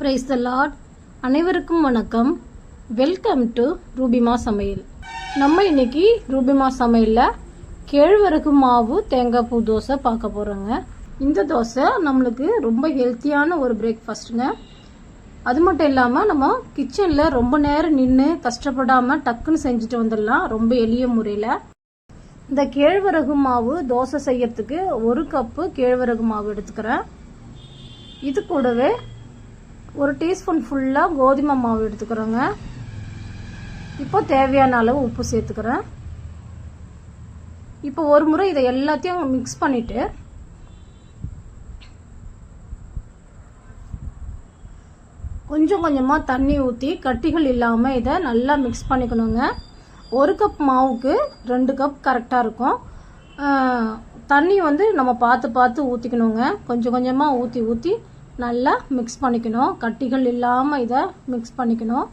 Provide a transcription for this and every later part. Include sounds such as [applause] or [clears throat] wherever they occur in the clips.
Praise the lot அனைவருக்கும் வணக்கம். Welcome to Rubima சமையல் நம்ம இன்னைக்கு ரூபிமா சமையலில் கேழ்வரகு மாவு தேங்காய் பூ தோசை பார்க்க போகிறோங்க இந்த தோசை நம்மளுக்கு ரொம்ப ஹெல்த்தியான ஒரு பிரேக்ஃபாஸ்ட்டுங்க அது மட்டும் இல்லாமல் நம்ம கிச்சனில் ரொம்ப நேரம் நின்று கஷ்டப்படாமல் டக்குன்னு செஞ்சுட்டு வந்துடலாம் ரொம்ப எளிய முறையில். இந்த கேழ்வரகு மாவு தோசை செய்யறதுக்கு ஒரு கப்பு கேழ்வரகு மாவு எடுத்துக்கிறேன். இது கூடவே ஒரு டீஸ்பூன் ஃபுல்லாக கோதுமை மாவு எடுத்துக்கிறோங்க. இப்போ தேவையான அளவு உப்பு சேர்த்துக்கிறேன். இப்போ ஒரு முறை இதை எல்லாத்தையும் மிக்ஸ் பண்ணிட்டு கொஞ்சம் கொஞ்சமாக தண்ணி ஊற்றி கட்டிகள் இல்லாமல் இதை நல்லா மிக்ஸ் பண்ணிக்கணுங்க. ஒரு கப் மாவுக்கு ரெண்டு கப் கரெக்டாக இருக்கும். ஆஹ், தண்ணி வந்து நம்ம பார்த்து பார்த்து ஊற்றிக்கணுங்க கொஞ்சம் கொஞ்சமாக ஊற்றி ஊற்றி நல்லா மிக்ஸ் பண்ணிக்கணும். கட்டிகள் இல்லாமல் இதை மிக்ஸ் பண்ணிக்கணும்.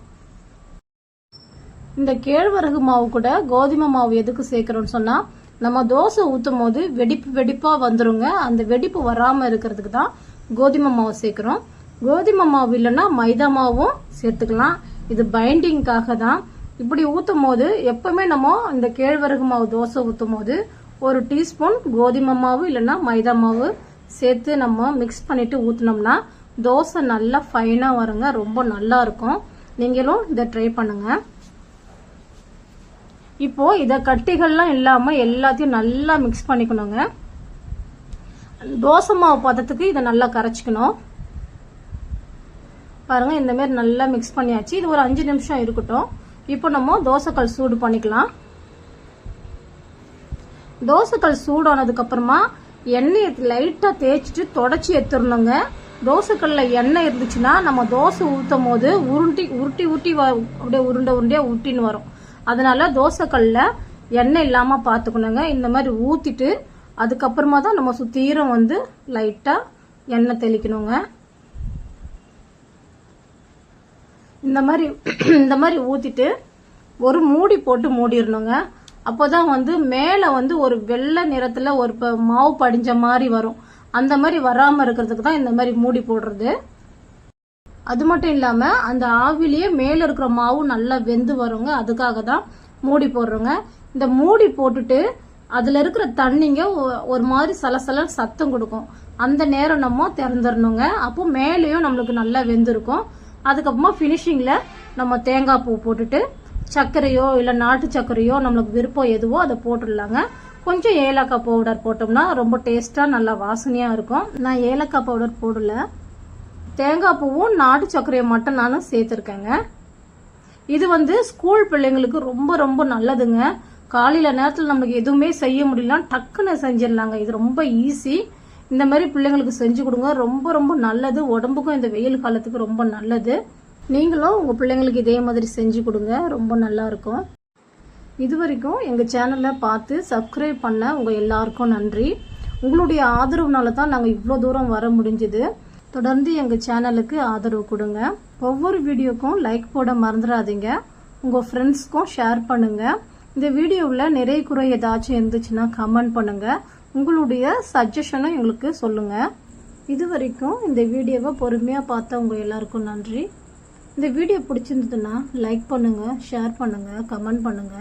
இந்த கேழ்வரகு மாவு கூட கோதுமை மாவு எதுக்கு சேர்க்குறோன்னு சொன்னால் நம்ம தோசை ஊற்றும் போது வெடிப்பு வெடிப்பாக வந்துருங்க. அந்த வெடிப்பு வராமல் இருக்கிறதுக்கு தான் கோதுமை மாவு சேர்க்குறோம். கோதுமை மாவு இல்லைன்னா மைதா மாவும் சேர்த்துக்கலாம். இது பைண்டிங்காக தான். இப்படி ஊற்றும் போது எப்பவுமே நம்ம இந்த கேழ்வரகு மாவு தோசை ஊற்றும் போது ஒரு டீஸ்பூன் கோதுமை மாவு இல்லைன்னா மைதா மாவு சேர்த்து நம்ம மிக்ஸ் பண்ணிட்டு ஊற்றினோம்னா தோசை நல்லா ஃபைனாக வருங்க. ரொம்ப நல்லா இருக்கும். நீங்களும் இதை ட்ரை பண்ணுங்க. இப்போ இதை கட்டிகள்லாம் இல்லாம எல்லாத்தையும் நல்லா மிக்ஸ் பண்ணிக்கணுங்க. தோசை மாவு பதத்துக்கு இதை நல்லா கரைச்சிக்கணும். பாருங்க இந்த மாதிரி நல்லா மிக்ஸ் பண்ணியாச்சு. இது ஒரு அஞ்சு நிமிஷம் இருக்கட்டும். இப்போ நம்ம தோசைக்கல் சூடு பண்ணிக்கலாம். தோசைக்கல் சூடானதுக்கு அப்புறமா எண்ணெயை லைட்டாக தேய்ச்சிட்டு தொடச்சி எடுத்துடணுங்க. தோசைக்கல்ல எண்ணெய் இருந்துச்சுன்னா நம்ம தோசை ஊற்றும் போது உருட்டி உருட்டி உருட்டி வ- அப்படியே உருண்டை உருண்டையா உருட்டின்னு வரும். அதனால தோசைக்கல்ல எண்ணெய் இல்லாமல் பார்த்துக்கணுங்க இந்த மாதிரி ஊற்றிட்டு அதுக்கப்புறமா தான் நம்ம சுத்தீரம் வந்து லைட்டாக எண்ணெய் தெளிக்கணுங்க. இந்த மாதிரி [clears throat] இந்த மாதிரி ஊற்றிட்டு ஒரு மூடி போட்டு மூடிடணுங்க. அப்போதான் வந்து மேலே வந்து ஒரு வெள்ளை நிறத்துல ஒரு மாவு படிஞ்ச மாதிரி வரும். அந்த மாதிரி வராமல் இருக்கிறதுக்கு தான் இந்த மாதிரி மூடி போடுறது. அது மட்டும் இல்லாமல் அந்த ஆவிலேயே மேலே இருக்கிற மாவு நல்லா வெந்து வருங்க. அதுக்காக தான் மூடி போடுறோங்க. இந்த மூடி போட்டுட்டு அதில் இருக்கிற தண்ணிங்க ஒ- ஒரு மாதிரி சலசல சத்தம் கொடுக்கும். அந்த நேரம் நம்ம திறந்துடணுங்க அப்போ மேலேயும் நம்மளுக்கு நல்லா வெந்திருக்கும். அதுக்கப்புறமா ஃபினிஷிங்கில் நம்ம தேங்காய் பூ போட்டுட்டு சர்க்கரையோ இல்லை நாட்டு சர்க்கரையோ நம்மளுக்கு விருப்பம் எதுவோ அதை போட்டுடலாங்க. கொஞ்சம் ஏலக்காய் பவுடர் போட்டோம்னா ரொம்ப டேஸ்ட்டாக நல்லா வாசனையாக இருக்கும். நான் ஏலக்காய் பவுடர் போடல. தேங்காய் பூவும் நாட்டு சர்க்கரையும் மட்டும் நானும் சேர்த்துருக்கேங்க. இது வந்து ஸ்கூல் பிள்ளைங்களுக்கு ரொம்ப ரொம்ப நல்லதுங்க. காலையில் நேரத்தில் நமக்கு எதுவுமே செய்ய முடியல டக்குன்னு செஞ்சிடலாங்க. இது ரொம்ப ஈஸி. இந்த மாதிரி பிள்ளைங்களுக்கு செஞ்சு கொடுங்க. ரொம்ப ரொம்ப நல்லது. உடம்புக்கும் இந்த வெயில் காலத்துக்கு ரொம்ப நல்லது. நீங்களும் உங்கள் பிள்ளைங்களுக்கு இதே மாதிரி செஞ்சு கொடுங்க. ரொம்ப நல்லா இருக்கும். இது வரைக்கும் எங்கள் சேனலை பார்த்து சப்ஸ்கிரைப் பண்ண உங்கள் எல்லாருக்கும் நன்றி. உங்களுடைய ஆதரவுனால தான் நாங்கள் இவ்வளோ தூரம் வர முடிஞ்சுது. தொடர்ந்து எங்கள் சேனலுக்கு ஆதரவு கொடுங்க. ஒவ்வொரு வீடியோக்கும் லைக் போட மறந்துடாதீங்க. உங்கள் ஃப்ரெண்ட்ஸ்க்கும் ஷேர் பண்ணுங்கள் இந்த வீடியோவில் நிறைய குறை ஏதாச்சும் இருந்துச்சுன்னா கமெண்ட் பண்ணுங்கள் உங்களுடைய சஜஷனும் எங்களுக்கு சொல்லுங்கள் இது வரைக்கும் இந்த வீடியோவை பொறுமையாக பார்த்த உங்கள் எல்லாருக்கும் நன்றி. இந்த வீடியோ பிடிச்சிருந்ததுன்னா லைக் பண்ணுங்க ஷேர் பண்ணுங்க கமெண்ட் பண்ணுங்க.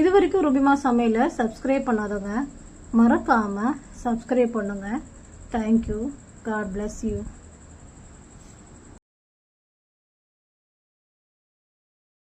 இது வரைக்கும் ருபிமா சமையலை சப்ஸ்கிரைப் பண்ணாதவங்க மறக்காம சப்ஸ்கிரைப் பண்ணுங்க. Thank you God bless you